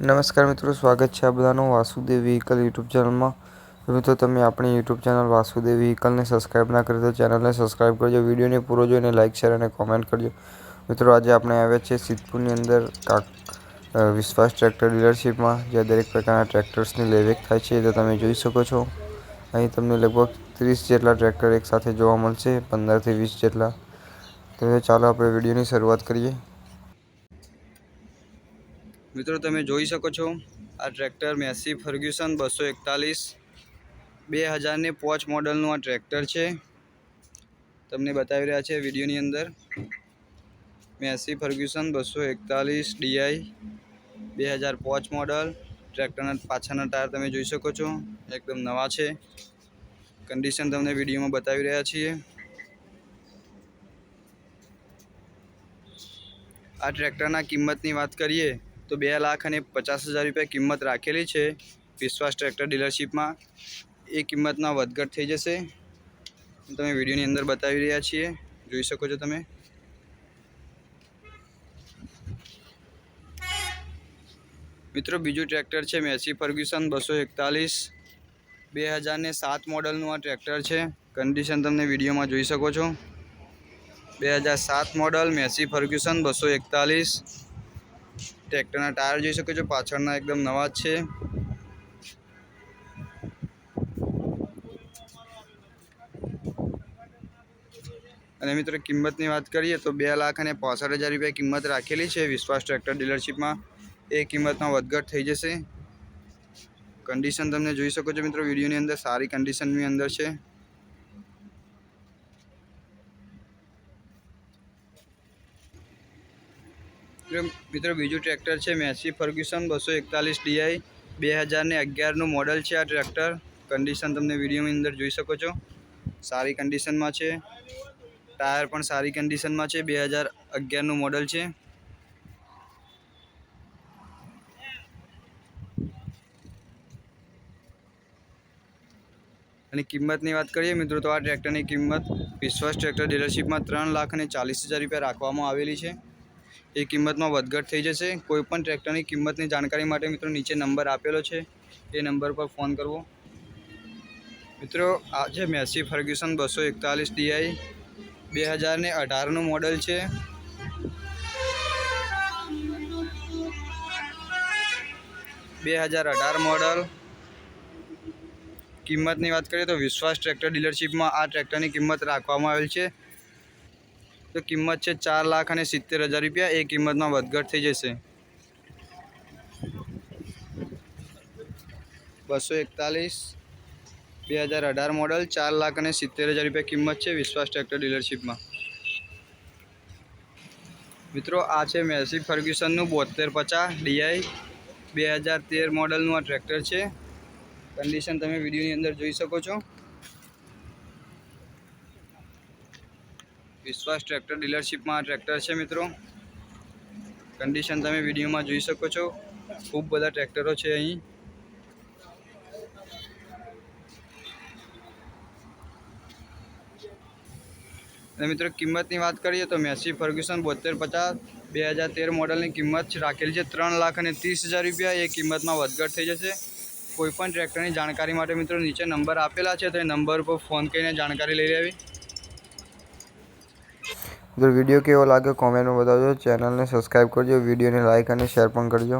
નમસ્કાર મિત્રો, સ્વાગત છે આ બધાનું વાસુદેવ વ્હીકલ યુટ્યુબ ચેનલમાં. મિત્રો, તમે આપણી યુટ્યુબ ચેનલ વાસુદેવ વ્હીકલને સબસ્ક્રાઇબ ના કરી તો ચેનલને સબસ્ક્રાઇબ કરજો, વિડીયોને પૂરો જોઈને લાઇક શેર અને કોમેન્ટ કરજો. મિત્રો, આજે આપણે આવ્યા છીએ સિદ્ધપુરની અંદર કાક વિશ્વાસ ટ્રેક્ટર ડીલરશીપમાં જ્યાં દરેક પ્રકારના ટ્રેક્ટર્સની લેવેક થાય છે તો તમે જોઈ શકો છો. અહીં તમને લગભગ ત્રીસ જેટલા ટ્રેક્ટર એકસાથે જોવા મળશે, પંદરથી વીસ જેટલા. તો ચાલો આપણે વિડીયોની શરૂઆત કરીએ. મિત્રો, તમે જોઈ શકો છો, આ ટ્રેક્ટર મેસી ફર્ગ્યુસન બસો એકતાલીસ. બે હજારને પોચ મોડલનું આ ટ્રેક્ટર છે. તમને બતાવી રહ્યા છે વિડીયોની અંદર. મેસી ફર્ગ્યુસન બસો એકતાલીસ ડીઆઈ બે હજાર પોચ મોડલ. ટ્રેક્ટરના પાછળના ટાયર તમે જોઈ શકો છો, એકદમ નવા છે. કન્ડિશન તમને વિડીયોમાં બતાવી રહ્યા છીએ. આ ટ્રેક્ટરના કિંમતની વાત કરીએ તો બે લાખ અને પચાસ હજાર રૂપિયા કિંમત રાખેલી છે. વિશ્વાસ ટ્રેક્ટર ડીલરશીપમાં. એ કિંમતમાં વધઘટ થઈ જશે. તમે વિડીયોની અંદર બતાવી રહ્યા છીએ. જોઈ શકો છો તમે. મિત્રો, બીજું ટ્રેક્ટર છે મેસી ફર્ગ્યુસન બસો એકતાલીસ. બે હજારને સાત મોડલનું આ ટ્રેક્ટર છે. કન્ડિશન તમને વિડીયોમાં જોઈ શકો છો. બે હજાર સાત મોડલ મેસી ફર્ગ્યુસન બસો એકતાલીસ. ટ્રેક્ટરના ટાયર જોઈ શકો છો, પાછળના એકદમ નવા જ છે. અને મિત્રો, કિંમતની વાત કરીએ તો બે લાખ અને પાસઠ હજાર રૂપિયા કિંમત રાખેલી છે વિશ્વાસ ટ્રેક્ટર ડીલરશીપમાં. એ કિંમતમાં વધઘટ થઈ જશે. કન્ડિશન તમને જોઈ શકો છો મિત્રો, વિડીયોની અંદર સારી કન્ડિશનની અંદર છે. મિત્રો- મિત્રો, બીજું ટ્રેક્ટર છે મેસી ફર્ગ્યુસન બસો એકતાલીસ ડીઆઈ બે હજારને અગિયારનું મોડલ છે આ ટ્રેક્ટર. કન્ડિશન તમને વિડીયોની અંદર જોઈ શકો છો. સારી કન્ડિશનમાં છે. ટાયર પણ સારી કન્ડિશનમાં છે. બે હજાર અગિયારનું મોડલ છે. અને કિંમતની વાત કરીએ, મિત્રો, તો આ ટ્રેક્ટરની કિંમત વિશ્વાસ ટ્રેક્ટર ડીલરશીપમાં ત્રણ લાખ અને ચાલીસ હજાર રૂપિયા રાખવામાં આવેલી છે. એ કિંમતમાં વધઘટ થઈ જશે. કોઈપણ ટ્રેક્ટરની કિંમતની જાણકારી માટે મિત્રો નીચે નંબર આપેલો છે. એ નંબર પર ફોન કરવો. મિત્રો આ છે મેસી ફર્ગ્યુસન બસો એકતાલીસ ડીઆઈ બે હજારને અઢારનું મોડલ છે. બે હજાર અઢાર મોડલ. કિંમતની વાત કરીએ તો વિશ્વાસ ટ્રેક્ટર ડીલરશીપમાં આ ટ્રેક્ટરની કિંમત રાખવામાં આવેલ છે. તો કિંમત છે ચાર લાખ અને સિત્તેર હજાર રૂપિયા. એ કિંમતમાં વધઘટ થઈ જશે. બસો એકતાલીસ, બે હજાર અઢાર મોડલ, ચાર લાખ અને સિત્તેર હજાર રૂપિયા કિંમત છે વિશ્વાસ ટ્રેક્ટર ડીલરશીપમાં. મિત્રો, આ છે મેસી ફર્ગ્યુસનનું બોતેર પચાસ ડીઆઈ. બે હજાર તેર મોડલનું આ ટ્રેક્ટર છે. કન્ડિશન તમે વિડીયોની અંદર જોઈ શકો છો. વિશ્વાસ ટ્રેક્ટર ડીલરશીપમાં ટ્રેક્ટર છે મિત્રો. કન્ડિશન તમે વિડીયોમાં જોઈ શકો છો. ખૂબ બધા ટ્રેક્ટરો છે અહીં. અને મિત્રો, કિંમતની વાત કરીએ તો મેસી ફર્ગ્યુસન બોતેર પચાસ, બે હજાર તેર મોડલની કિંમત રાખેલી છે ત્રણ લાખ અને ત્રીસ હજાર રૂપિયા. એ કિંમતમાં વધઘટ થઈ જશે. કોઈપણ ટ્રેક્ટરની જાણકારી માટે મિત્રો નીચે નંબર આપેલા છે, તો એ નંબર પર ફોન કરીને જાણકારી લઈ લેવી. જો વીડિયો કેવો લાગ્યો કોમેન્ટમાં બતાવજો. ચેનલને સબસ્ક્રાઈબ કરજો. વિડીયોને લાઇક અને શેર પણ કરજો.